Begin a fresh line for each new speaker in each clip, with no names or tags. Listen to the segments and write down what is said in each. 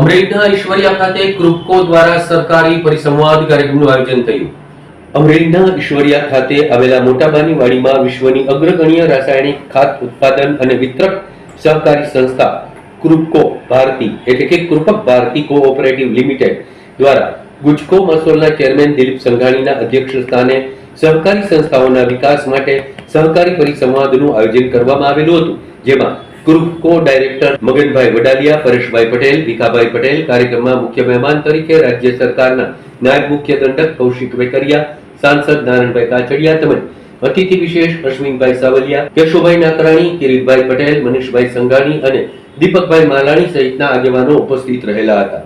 અમરેલીના ઈશ્વરિયા ખાતે કૃપકો દ્વારા સરકારી પરિસંવાદ કાર્યક્રમનું આયોજન થયું. અમરેલીના ઈશ્વરિયા ખાતે આવેલા મોટાબાની વાડીમાં વિશ્વની અગ્રગણ્ય રાસાયણિક ખાત ઉત્પાદન અને વિતરક સહકારી સંસ્થા કૃપકો ભારતી એટલે કે કૃપક ભારતી કોઓપરેટિવ લિમિટેડ દ્વારા ગુજકો મસોલના ચેરમેન દિલીપ સંઘાણીના અધ્યક્ષ સ્થાને સહકારી સંસ્થાઓના વિકાસ માટે સહકારી પરિસંવાદનું આયોજન કરવામાં આવેલું હતું, જેમાં ક્રુપકો ડાયરેક્ટર મગનભાઈ વડાલિયા, પરેશભાઈ પટેલ, ભીખાભાઈ પટેલ, કાર્યક્રમમાં મુખ્ય મહેમાન તરીકે રાજ્ય સરકારના નાયબ મુખ્ય દંડક કૌશિક વેકરિયા, સાંસદ નારાયણભાઈ કાછડિયા તેમજ અતિથિ વિશેષ અશ્વિનભાઈ સાવલિયા યશોભાઈ નાકરાણી, કિરીટભાઈ પટેલ, મનીષભાઈ સંઘાણી અને દીપકભાઈ માલાણી સહિતના આગેવાનો ઉપસ્થિત રહેલા હતા.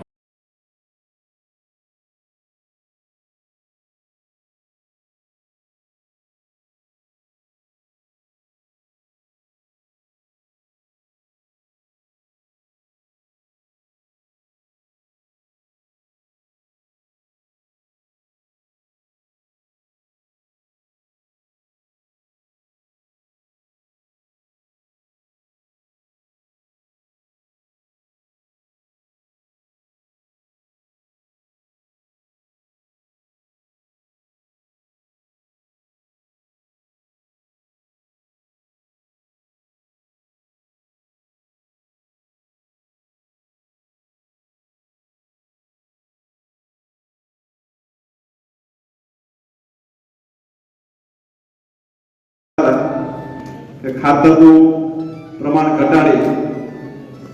કે ખાતરનું પ્રમાણ ઘટાડી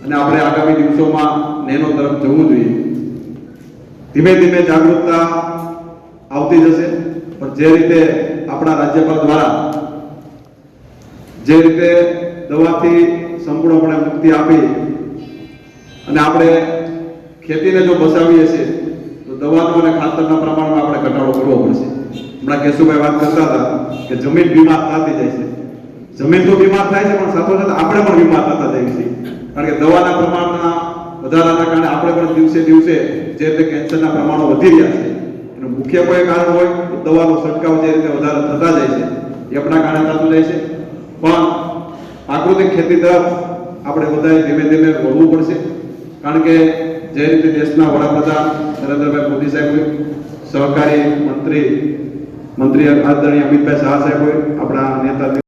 અને આપણે આગામી દિવસોમાં નેનો તરફ જવું જોઈએ. ધીમે ધીમે જાગૃતતા આવતી જશે, પણ જે રીતે આપણા રાજ્યપાલ દ્વારા જે રીતે દવાથી સંપૂર્ણપણે મુક્તિ આપી અને આપણે ખેતીને જો બસાવીએ છીએ, તો દવાનું અને ખાતરના પ્રમાણમાં આપણે હમણાં કેશુભાઈ વાત કરતા હતા કે જમીન બીમાર થતી જાય છે. જમીન તો બીમાર થાય છે, પણ સાથોસાથ આપણે પણ બીમાર થતા જઈએ છીએ. કારણ કે દવાના પ્રમાણના વધારાના કારણે આપણે પણ દિવસે દિવસે જે રીતે કેન્સરના પ્રમાણો વધી રહ્યા છે. એનું મુખ્ય કોઈ કારણ હોય તો દવાનો છંટકાવ જે રીતે વધારે થતા જાય છે, એ આપણા કારણે થતું જાય છે. પણ પ્રાકૃતિક ખેતી તરફ આપણે બધાએ ધીમે ધીમે વળવું પડશે. કારણ કે જે રીતે દેશના વડાપ્રધાન નરેન્દ્રભાઈ મોદી સાહેબ સહકારી મંત્રી મંત્રી આદરણીય અમિતભાઈ શાહ સાહેબ હોય આપણા નેતા